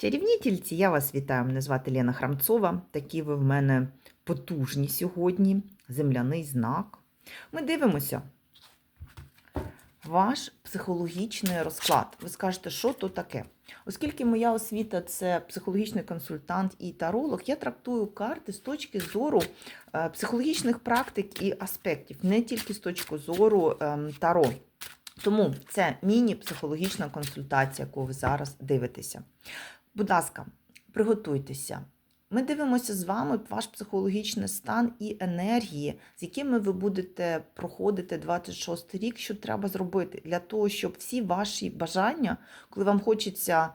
Чарівні тільці, я вас вітаю. Мене звати Лена Храмцова. Такі ви в мене потужні сьогодні. Земляний знак. Ми дивимося. Ваш психологічний розклад. Ви скажете, що то таке? Оскільки моя освіта це психологічний консультант і таролог, я трактую карти з точки зору е, психологічних практик і аспектів, не тільки з точки зору ем, таро. Тому це міні-психологічна консультація, яку ви зараз дивитеся. Будь ласка, приготуйтеся. Ми дивимося з вами ваш психологічний стан і енергії, з якими ви будете проходити 26 рік, що треба зробити для того, щоб всі ваші бажання, коли вам хочеться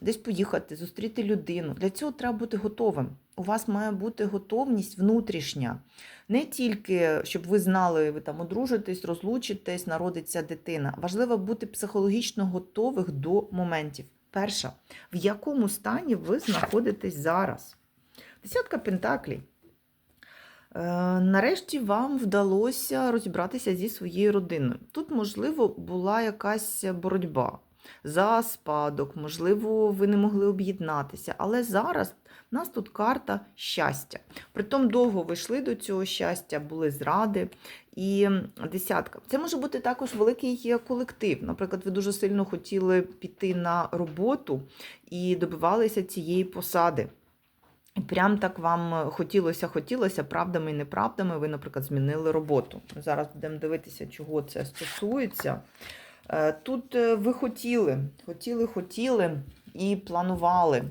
десь поїхати, зустріти людину, для цього треба бути готовим. У вас має бути готовність внутрішня. Не тільки, щоб ви знали, ви там одружитесь, розлучитесь, народиться дитина. Важливо бути психологічно готових до моментів. Перша, в якому стані ви знаходитесь зараз? Десятка пентаклей. Нарешті вам вдалося розібратися зі своєю родиною. Тут, можливо, була якась боротьба за спадок, можливо, ви не могли об'єднатися. Але зараз в нас тут карта щастя. Притом довго ви йшли до цього щастя, були зради. І десятка. Це може бути також великий колектив. Наприклад, ви дуже сильно хотіли піти на роботу і добивалися цієї посади. Прям так вам хотілося, хотілося, правдами і неправдами, ви, наприклад, змінили роботу. Зараз будемо дивитися, чого це стосується. Е, Тут е, ви хотіли, хотіли, хотіли і планували.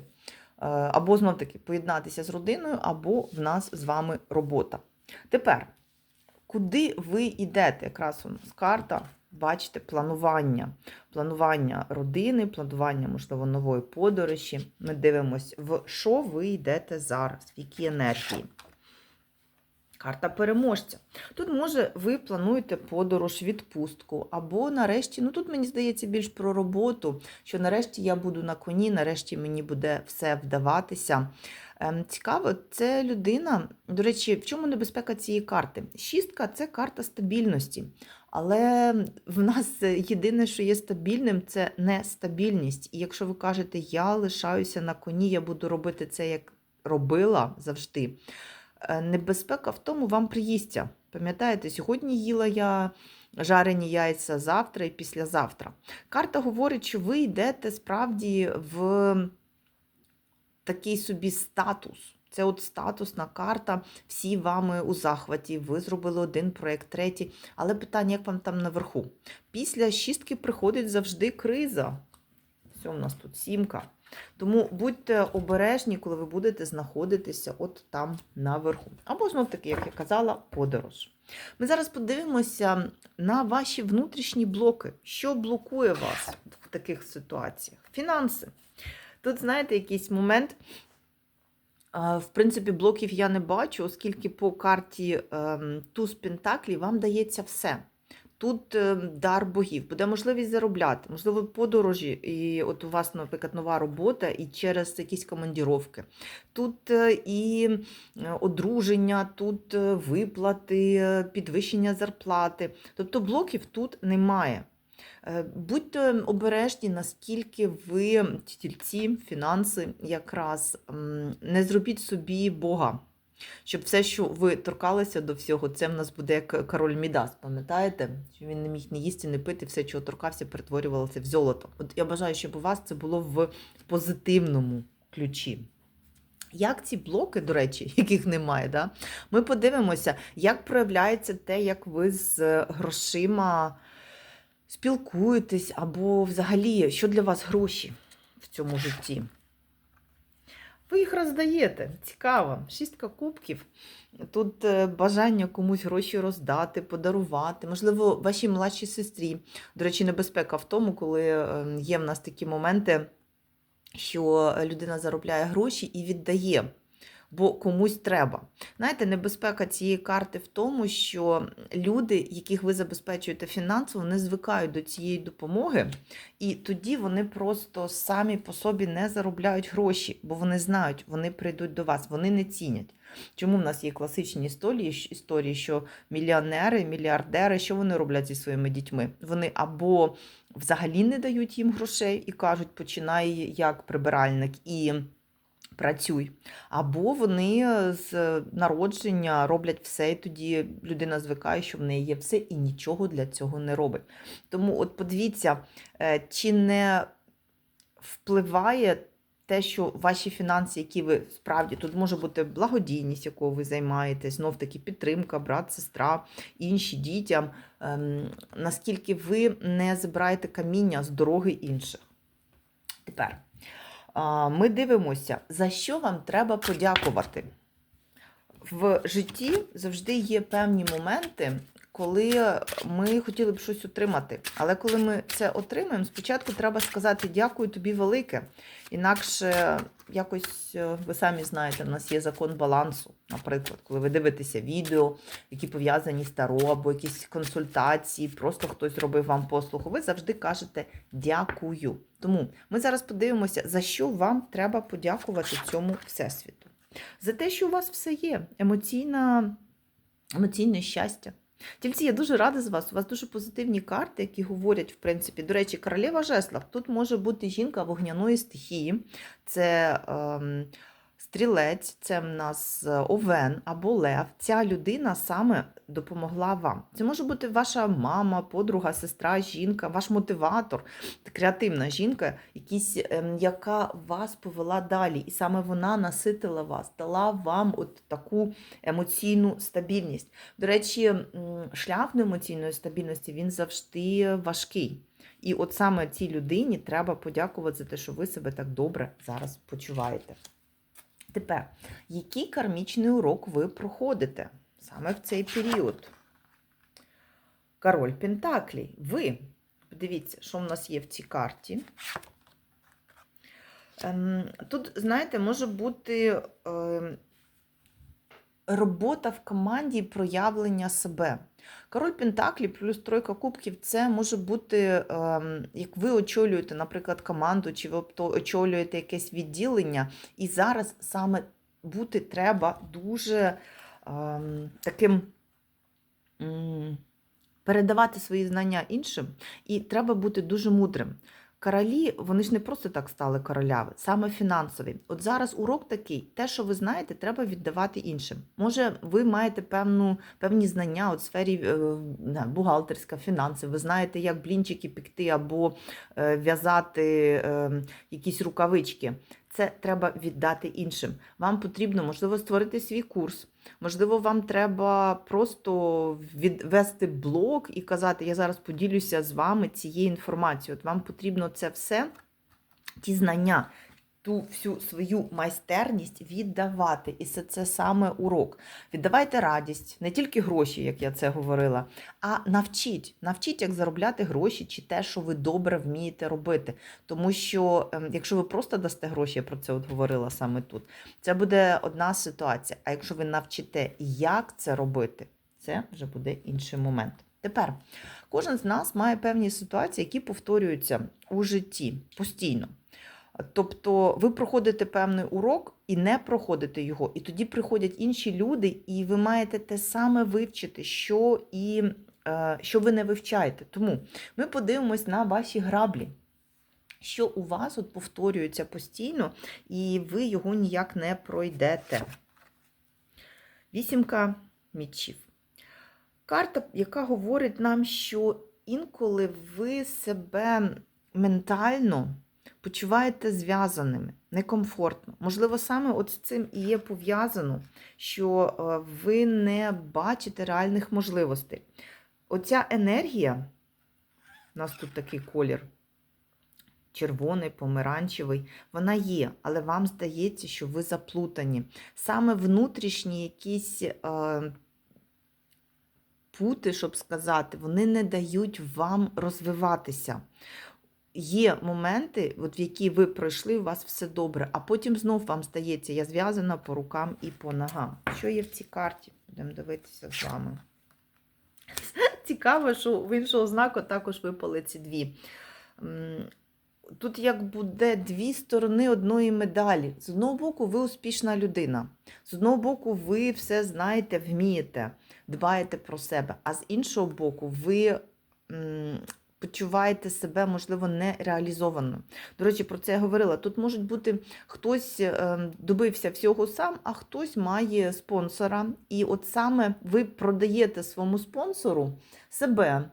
Е, Або знов таки поєднатися з родиною, або в нас з вами робота. Тепер, куди ви йдете? Якраз у нас карта, бачите, планування. Планування родини, планування, можливо, нової подорожі. Ми дивимося, в що ви йдете зараз, в які енергії. Карта переможця. Тут, може, ви плануєте подорож, відпустку, або нарешті, ну тут мені здається більш про роботу, що нарешті я буду на коні, нарешті мені буде все вдаватися. Ем, Цікаво, це людина. До речі, в чому небезпека цієї карти? Шістка це карта стабільності. Але в нас єдине, що є стабільним, це нестабільність. І якщо ви кажете, я лишаюся на коні, я буду робити це, як робила завжди. Е, Небезпека в тому, вам приїсться. Пам'ятаєте, сьогодні їла я жарені яйця завтра і післязавтра. Карта говорить, що ви йдете справді в такий собі статус. Це от статусна карта, всі вами у захваті, ви зробили один проєкт, третій. Але питання, як вам там наверху? Після шістки приходить завжди криза. Все, у нас тут сімка. Тому будьте обережні, коли ви будете знаходитися от там наверху. Або знов таки, як я казала, подорож. Ми зараз подивимося на ваші внутрішні блоки. Що блокує вас в таких ситуаціях? Фінанси. Тут, знаєте, якийсь момент. В принципі, блоків я не бачу, оскільки по карті ем, туз Пентаклі вам дається все. Тут ем, дар богів, буде можливість заробляти, можливо, подорожі, і от у вас, наприклад, нова робота, і через якісь командіровки. Тут е, і е, одруження, тут е, виплати, підвищення зарплати. Тобто блоків тут немає. Будьте обережні, наскільки ви, тільці, фінанси, якраз не зробіть собі Бога. Щоб все, що ви торкалися до всього, це в нас буде як король Мідас, пам'ятаєте? Він не міг не їсти, не пити, все, чого торкався, перетворювалося в золото. От я бажаю, щоб у вас це було в позитивному ключі. Як ці блоки, до речі, яких немає, да? ми подивимося, як проявляється те, як ви з грошима спілкуєтесь, або взагалі, що для вас гроші в цьому житті. Ви їх роздаєте. Цікаво. Шістка кубків. Тут е, бажання комусь гроші роздати, подарувати. Можливо, вашій младшій сестрі. До речі, небезпека в тому, коли е, є в нас такі моменти, що людина заробляє гроші і віддає. Бо комусь треба. Знаєте, небезпека цієї карти в тому, що люди, яких ви забезпечуєте фінансово, не звикають до цієї допомоги, і тоді вони просто самі по собі не заробляють гроші, бо вони знають, вони прийдуть до вас, вони не цінять. Чому в нас є класичні історії, історії, що мільйонери, мільярдери, що вони роблять зі своїми дітьми? Вони або взагалі не дають їм грошей і кажуть, починай як прибиральник і працюй. Або вони з народження роблять все, і тоді людина звикає, що в неї є все, і нічого для цього не робить. Тому, от подивіться, е, чи не впливає те, що ваші фінанси, які ви справді тут може бути благодійність, якою ви займаєтесь, знов таки підтримка, брат, сестра, інші дітям, ем, наскільки ви не забираєте каміння з дороги інших. Тепер ми дивимося, за що вам треба подякувати. В житті завжди є певні моменти, коли ми хотіли б щось отримати. Але коли ми це отримаємо, спочатку треба сказати дякую тобі велике. Інакше якось, е, ви самі знаєте, в нас є закон балансу. Наприклад, коли ви дивитеся відео, які пов'язані з таро, або якісь консультації, просто хтось зробив вам послугу, ви завжди кажете дякую. Тому ми зараз подивимося, за що вам треба подякувати цьому всесвіту. За те, що у вас все є, емоційна, емоційне щастя. Тільці, я дуже рада з вас. У вас дуже позитивні карти, які говорять, в принципі, до речі, королева жеслав. Тут може бути жінка вогняної стихії, це ем, стрілець, це в нас е, овен або лев. Ця людина саме допомогла вам. Це може бути ваша мама, подруга, сестра, жінка, ваш мотиватор, креативна жінка, якісь, ем, яка вас повела далі. І саме вона наситила вас, дала вам от таку емоційну стабільність. До речі, шлях до емоційної стабільності він завжди важкий. І от саме цій людині треба подякувати за те, що ви себе так добре зараз почуваєте. Тепер, який кармічний урок ви проходите саме в цей період? Король Пентаклій. Ви. Подивіться, що в нас є в цій карті. Ем, Тут, знаєте, може бути ем, робота в команді і проявлення себе. Король Пентаклі плюс тройка кубків це може бути, ем, як ви очолюєте, наприклад, команду, чи ви очолюєте якесь відділення, і зараз саме бути треба дуже ем, таким. Передавати свої знання іншим, і треба бути дуже мудрим. Королі, вони ж не просто так стали королями, саме фінансові. От зараз урок такий: те, що ви знаєте, треба віддавати іншим. Може, ви маєте певну, певні знання у сфері е, не, бухгалтерська, фінанси. Ви знаєте, як блінчики пікти або е, в'язати е, якісь рукавички. Це треба віддати іншим. Вам потрібно, можливо, створити свій курс. Можливо, вам треба просто відвести блог і казати, я зараз поділюся з вами цією інформацією. От вам потрібно це все, ті знання, ту всю свою майстерність віддавати. І це, це саме урок. Віддавайте радість, не тільки гроші, як я це говорила, а навчіть. Навчіть, як заробляти гроші, чи те, що ви добре вмієте робити. Тому що, ем, якщо ви просто дасте гроші, я про це от говорила саме тут, це буде одна ситуація. А якщо ви навчите, як це робити, це вже буде інший момент. Тепер кожен з нас має певні ситуації, які повторюються у житті постійно. Тобто ви проходите певний урок і не проходите його, і тоді приходять інші люди, і ви маєте те саме вивчити, що і е, що ви не вивчаєте. Тому ми подивимось на ваші граблі. Що у вас от повторюється постійно, і ви його ніяк не пройдете. Вісімка мічів. Карта, яка говорить нам, що інколи ви себе ментально почуваєте зв'язаними, некомфортно. Можливо, саме от з цим і є пов'язано, що е, ви не бачите реальних можливостей. Оця енергія, у нас тут такий колір. Червоний, помаранчевий, вона є, але вам здається, що ви заплутані. Саме внутрішні якісь е, пути, щоб сказати, вони не дають вам розвиватися. Є моменти, от в які ви пройшли, у вас все добре, а потім знов вам стається, я зв'язана по рукам і по ногам. Що є в цій карті? Будемо дивитися з вами. Цікаво, що в іншого знаку також випали ці дві. Тут як буде дві сторони одної медалі. З одного боку, ви успішна людина. З одного боку, ви все знаєте, вмієте, дбаєте про себе. А з іншого боку, ви почуваєте себе, можливо, нереалізованою. До речі, про це я говорила. Тут можуть бути хтось е, добився всього сам, а хтось має спонсора. І от саме ви продаєте своєму спонсору себе.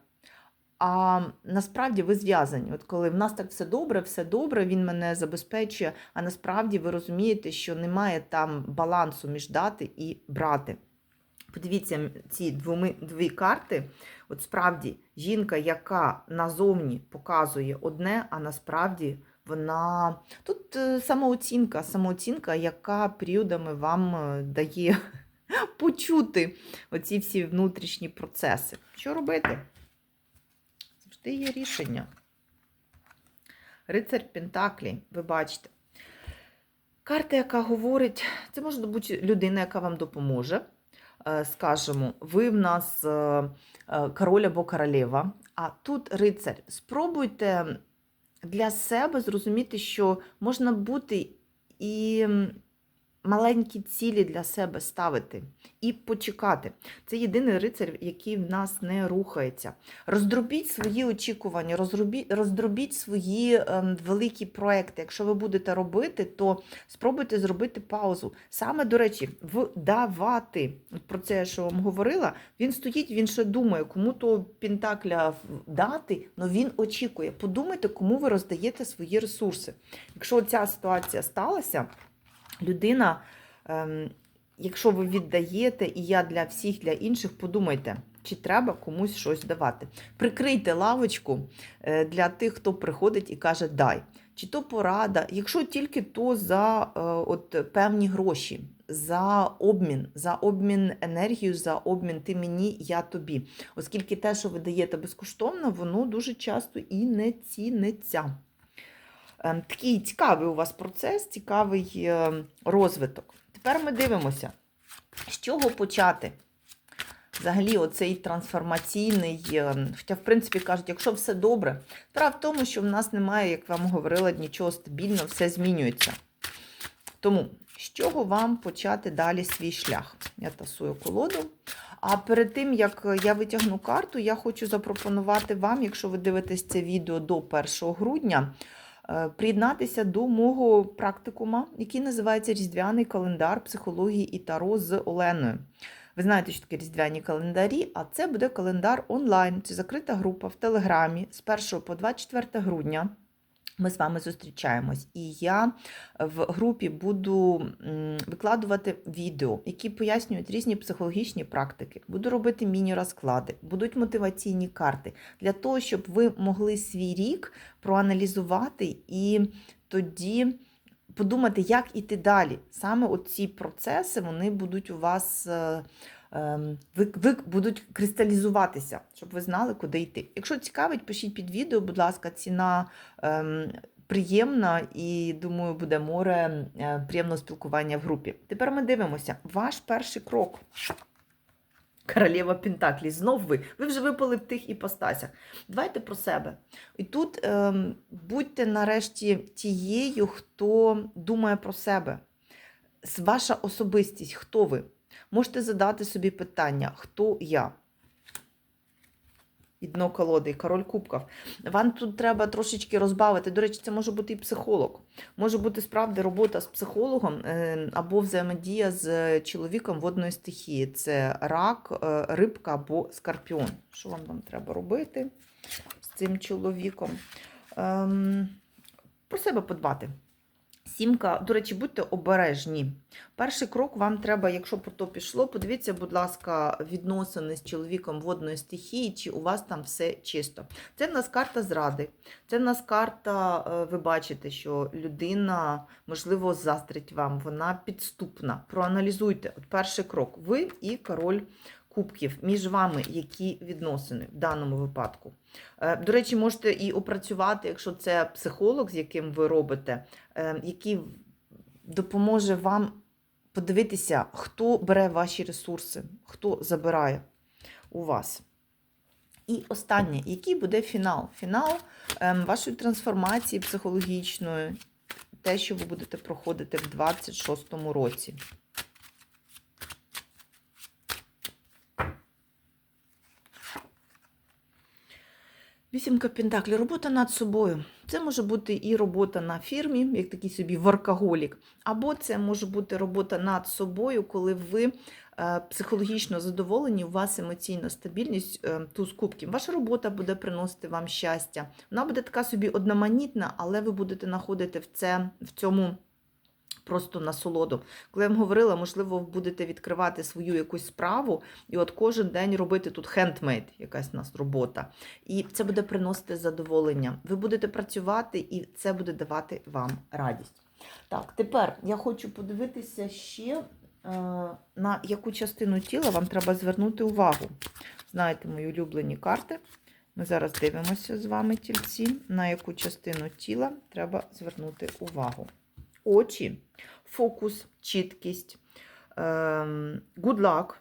А насправді ви зв'язані. От коли в нас так все добре, все добре, він мене забезпечує. А насправді ви розумієте, що немає там балансу між дати і брати. Подивіться, ці двоми, дві карти. От справді жінка, яка назовні показує одне, а насправді вона тут е, самооцінка, самооцінка, яка періодами вам е, дає почути оці всі внутрішні процеси. Що робити? Завжди є рішення. Рицар Пентаклі, ви бачите. Карта, яка говорить, це може бути людина, яка вам допоможе. Е, Скажемо, ви в нас е, е, король або королева, а тут рицар. Спробуйте для себе зрозуміти, що можна бути і маленькі цілі для себе ставити і почекати. Це єдиний рицар, який в нас не рухається. Роздробіть свої очікування, роздробіть, роздробіть свої ем, великі проекти. Якщо ви будете робити, то спробуйте зробити паузу. Саме, до речі, вдавати. Про це що вам говорила. Він стоїть, він ще думає, кому то пентакля дати, але він очікує. Подумайте, кому ви роздаєте свої ресурси. Якщо ця ситуація сталася, людина, ем, якщо ви віддаєте, і я для всіх, для інших, подумайте, чи треба комусь щось давати. Прикрийте лавочку е, для тих, хто приходить і каже дай. Чи то порада, якщо тільки то за е, от, певні гроші, за обмін, за обмін енергією, за обмін ти мені, я тобі. Оскільки те, що ви даєте безкоштовно, воно дуже часто і не ціниться. Ем, Такий цікавий у вас процес, цікавий е, розвиток. Тепер ми дивимося, з чого почати. Взагалі, оцей трансформаційний, е, хоча, в принципі, кажуть, якщо все добре, справа в тому, що в нас немає, як вам говорила, нічого стабільного, все змінюється. Тому, з чого вам почати далі свій шлях? Я тасую колоду. А перед тим, як я витягну карту, я хочу запропонувати вам, якщо ви дивитесь це відео до 1 грудня, е, приєднатися до мого практикума, який називається Різдвяний календар психології і таро з Оленою. Ви знаєте, що таке різдвяні календарі, а це буде календар онлайн. Це закрита група в Телеграмі з 1 по 24 грудня. Ми з вами зустрічаємось, і я в групі буду викладувати відео, які пояснюють різні психологічні практики. Буду робити міні-розклади, будуть мотиваційні карти для того, щоб ви могли свій рік проаналізувати і тоді подумати, як іти далі. Саме ці процеси вони будуть у вас. Е, ем, Ви, будуть кристалізуватися, щоб ви знали, куди йти. Якщо цікавить, пишіть під відео, будь ласка, ціна ем, приємна і думаю, буде море е, приємного спілкування в групі. Тепер ми дивимося. Ваш перший крок. Королева Пентаклі, знов ви. Ви вже випали в тих іпостасях. Давайте про себе. І тут ем, будьте нарешті тією, хто думає про себе. Ваша особистість, хто ви? Можете задати собі питання, хто я? І дно колоди, король кубків. Вам тут треба трошечки розбавити. До речі, це може бути і психолог. Може бути справді робота з психологом е, або взаємодія з чоловіком водної стихії. Це рак, е, рибка або скорпіон. Що вам там треба робити з цим чоловіком? Ем, Про себе подбати. Сімка, до речі, будьте обережні. Перший крок вам треба, якщо про то пішло, подивіться, будь ласка, відносини з чоловіком водної стихії, чи у вас там все чисто. Це в нас карта зради. Це в нас карта, е, ви бачите, що людина, можливо, заздрить вам, вона підступна. Проаналізуйте. От перший крок. Ви і король кубків між вами, які відносини в даному випадку. Е, До речі, можете і опрацювати, якщо це психолог, з яким ви робите, е, який допоможе вам подивитися, хто бере ваші ресурси, хто забирає у вас. І останнє, який буде фінал? Фінал ем, вашої трансформації психологічної, те, що ви будете проходити в 26-му році. Вісімка Пентаклі. Робота над собою. Це може бути і робота на фірмі, як такий собі воркоголік, або це може бути робота над собою, коли ви е, психологічно задоволені, у вас емоційна стабільність е, туз кубків. Ваша робота буде приносити вам щастя. Вона буде така собі одноманітна, але ви будете знаходити в, це, в цьому просто насолоду. Коли я вам говорила, можливо, ви будете відкривати свою якусь справу, і от кожен день робити тут хендмейд, якась у нас робота. І це буде приносити задоволення. Ви будете працювати, і це буде давати вам радість. Так, тепер я хочу подивитися ще, е, на яку частину тіла вам треба звернути увагу. Знаєте, мої улюблені карти. Ми зараз дивимося з вами тільці, на яку частину тіла треба звернути увагу. Очі, фокус, чіткість, ем, good luck,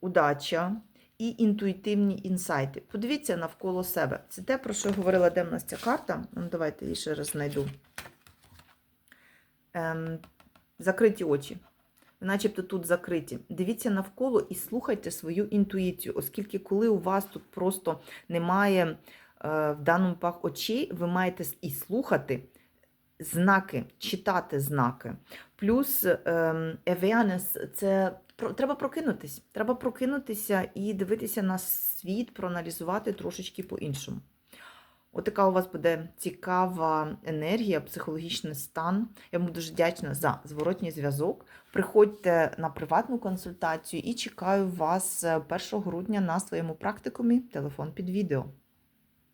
удача і інтуїтивні інсайти. Подивіться навколо себе. Це те, про що говорила, де в нас ця карта. Ну, давайте її ще раз знайду. Ем, закриті очі. Начебто тут закриті. Дивіться навколо і слухайте свою інтуїцію, оскільки коли у вас тут просто немає е, в даному пах очей, ви маєте і слухати знаки, читати знаки. Плюс ем, awareness – це треба прокинутись. Треба прокинутися і дивитися на світ, проаналізувати трошечки по-іншому. Отака у вас буде цікава енергія, психологічний стан. Я вам дуже вдячна за зворотній зв'язок. Приходьте на приватну консультацію і чекаю вас е, 1 грудня на своєму практикумі. Телефон під відео.